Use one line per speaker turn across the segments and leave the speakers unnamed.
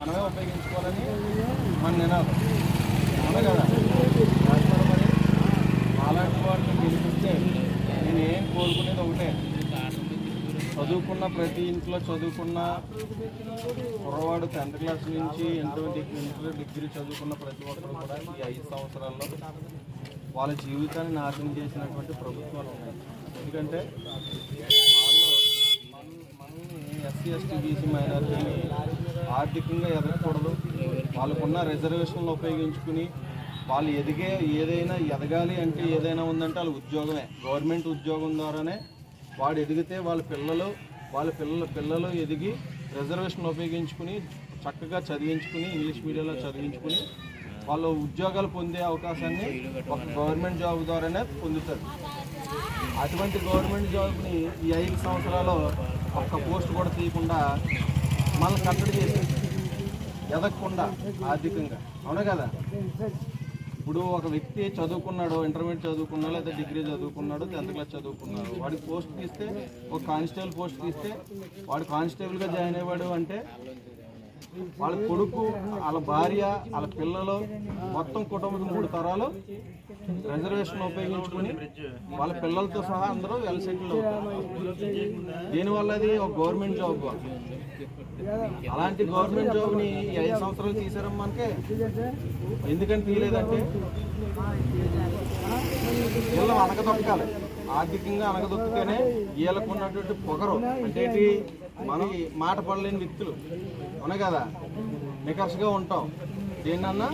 మనమే ఉపయోగించుకోవాలని మన నినాదం. అవునా కదా? రాజకుమారి అలాంటి గెలిపిస్తే నేను ఏం కోరుకునేది ఒకటే. చదువుకున్న ప్రతి ఇంట్లో చదువుకున్న కుర్రవాడు టెన్త్ క్లాస్ నుంచి ఇంటర్ డిగ్రీ ఇంటర్ డిగ్రీ చదువుకున్న ప్రతి ఒక్కరు కూడా ఈ ఐదు సంవత్సరాల్లో వాళ్ళ జీవితాన్ని నాశనం చేసినటువంటి ప్రభుత్వాలు ఉన్నాయి. ఎందుకంటే వాళ్ళు ఎస్సీ ఎస్టీ బీసీ మైనారిటీని ఆర్థికంగా ఎదగకూడదు. వాళ్ళకున్న రిజర్వేషన్లు ఉపయోగించుకుని వాళ్ళు ఎదిగే ఏదైనా ఎదగాలి అంటే ఏదైనా ఉందంటే వాళ్ళ ఉద్యోగమే. గవర్నమెంట్ ఉద్యోగం ద్వారానే వాడు ఎదిగితే వాళ్ళ పిల్లలు వాళ్ళ పిల్లల పిల్లలు ఎదిగి రిజర్వేషన్ ఉపయోగించుకుని చక్కగా చదివించుకుని ఇంగ్లీష్ మీడియంలో చదివించుకుని వాళ్ళు ఉద్యోగాలు పొందే అవకాశాన్ని ఒక గవర్నమెంట్ జాబ్ ద్వారానే పొందుతారు. అటువంటి గవర్నమెంట్ జాబ్ని ఈ ఐదు సంవత్సరాలు ఒక్క పోస్ట్ కూడా తీయకుండా మళ్ళీ కట్టడి చేసేది ఎదగకుండా ఆర్థికంగా. అవునా కదా? ఇప్పుడు ఒక వ్యక్తి చదువుకున్నాడు ఇంటర్మీడియట్ చదువుకున్నాడు లేదా డిగ్రీ చదువుకున్నాడు టెన్త్ క్లాస్ చదువుకున్నాడు. వాడికి పోస్ట్ తీస్తే ఒక కానిస్టేబుల్ పోస్ట్ తీస్తే వాడు కానిస్టేబుల్గా జాయిన్ అయ్యాడు అంటే వాళ్ళ కొడుకు వాళ్ళ భార్య వాళ్ళ పిల్లలు మొత్తం కుటుంబం మూడు తరాలు రిజర్వేషన్ ఉపయోగించుకుని వాళ్ళ పిల్లలతో సహా అందరూ వెల్ సెటిల్ అవుతారు. దీనివల్ల అది ఒక గవర్నమెంట్ జాబ్. అలాంటి గవర్నమెంట్ జాబ్ని ఐదు సంవత్సరాలు తీసారమ్మా మనకే ఎందుకని తీయలేదంటే వీళ్ళు అనగదొక్కాలి ఆర్థికంగా అనగదొక్కితేనే వీళ్ళకు ఉన్నటువంటి పొగరు. అంటే మనం మాట పడలేని వ్యక్తులు. అవునా కదా? నికర్షగా ఉంటాం. దేన్నన్నా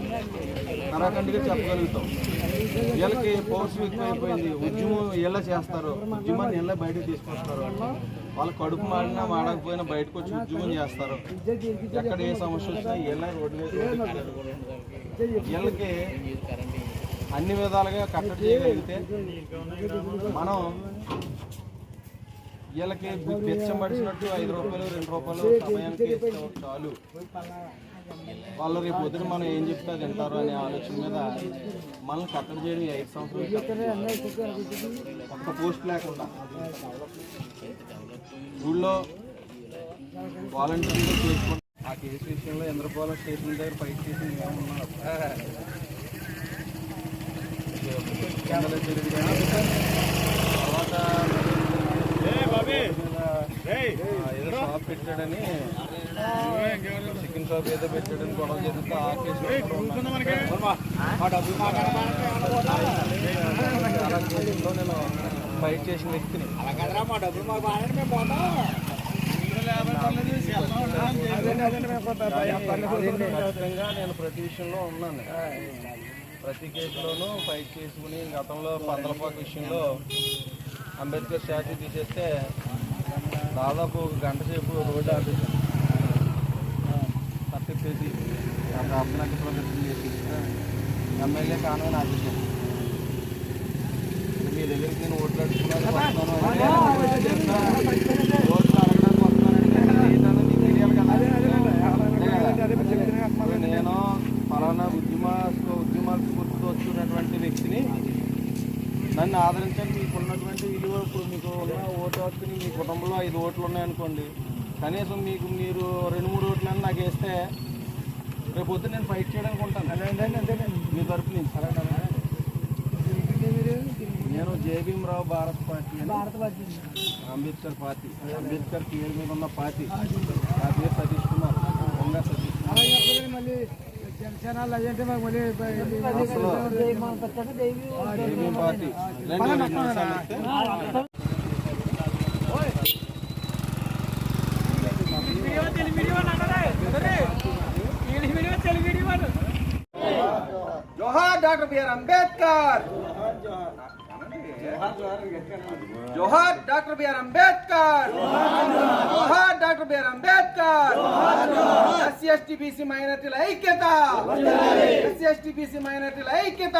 కరాఖండిగా చెప్పగలుగుతాం. వీళ్ళకి పౌరుషం ఎక్కువైపోయింది. ఉద్యమం ఎలా చేస్తారు ఉద్యమాన్ని ఎలా బయటకు తీసుకొస్తారు వాళ్ళ కడుపు మాడినా మాడకపోయినా బయటకు వచ్చి ఉద్యమం చేస్తారు ఎక్కడ ఏ సమస్య వచ్చినా ఎలా రోడ్డు వీళ్ళకి అన్ని విధాలుగా కట్టడి చేయగలిగితే మనం వీళ్ళకి బెచ్చం పడిచినట్టు ఐదు రూపాయలు రెండు రూపాయలు సమయానికి ఇస్తే చాలు. వాళ్ళు రేపు పొద్దున మనం ఏం చెప్తే తింటారు అనే ఆలోచన మీద మనం కట్టడి చేయడం ఐదు సంవత్సరాలు ఒక్క పోస్ట్ లేకుండా. ఊళ్ళో వాలంటీర్లు చేసుకుంటాం ఆ కేసు విషయంలో ఇంద్రపాల స్టేషన్ దగ్గర ఫైట్ చేసి ఏమన్నా కెమెరా జరిగింది తర్వాత ఆ, ఏదో షాప్ పెట్టాడని చికెన్ షాప్ ఏదో పెట్టాడని గొడవ జరిగితే ఆ కేసు నేను ఫైట్ చేసిన వ్యక్తిని. ఖచ్చితంగా నేను ప్రతి విషయంలో ఉన్నాను. ప్రతి కేసులోనూ ఫైట్ చేసుకుని గతంలో పందలపాకు విషయంలో అంబేద్కర్ స్టాచ్యూ తీసేస్తే దాదాపు ఒక గంట సేపు రోడ్డు ఆపేసి తప్పిప్పేసి అక్కడ అప్పనక్క ప్రదర్శన చేసి ఎమ్మెల్యే కానని ఆపేసాను మీ దగ్గరికి నేను ఓట్లు అడగడానికి నేను నీకు తెలియాలి కదా ఫలానా ఉద్యమ ఉద్యమాల స్ఫూర్తితో వస్తున్నటువంటి వ్యక్తిని నన్ను ఆదరించండి ఇప్పుడు మీకు ఉన్న ఓటు హక్కుని మీ కుటుంబంలో ఐదు ఓట్లు ఉన్నాయనుకోండి కనీసం మీకు మీరు రెండు మూడు ఓట్లని నాకు వేస్తే రేపు పొద్దున్న నేను ఫైట్ చేయడానికి ఉంటాను. మీ తరపు నుంచి. నేను జేబీఎంరావు భారత్ పార్టీ అంబేద్కర్ పార్టీ. అంబేద్కర్ పేరు మీద ఉన్న పార్టీ. నా పేరు సతీష్ కుమార్. దొంగ సతీష్ కుమార్. అసలు జేబీఎం పార్టీ రెండు రెండు నిమిషాలు ఇస్తే
జోహార్ డాక్టర్ బిఆర్ అంబేద్కర్ జోహార్ డాక్టర్ బిఆర్ అంబేద్కర్ జోహార్ doctor BR Ambedkar SC ST BC మైనార్టీల ఐక్యత ఎస్సీ ఎస్టీ బీసీ మైనార్టీల ఐక్యత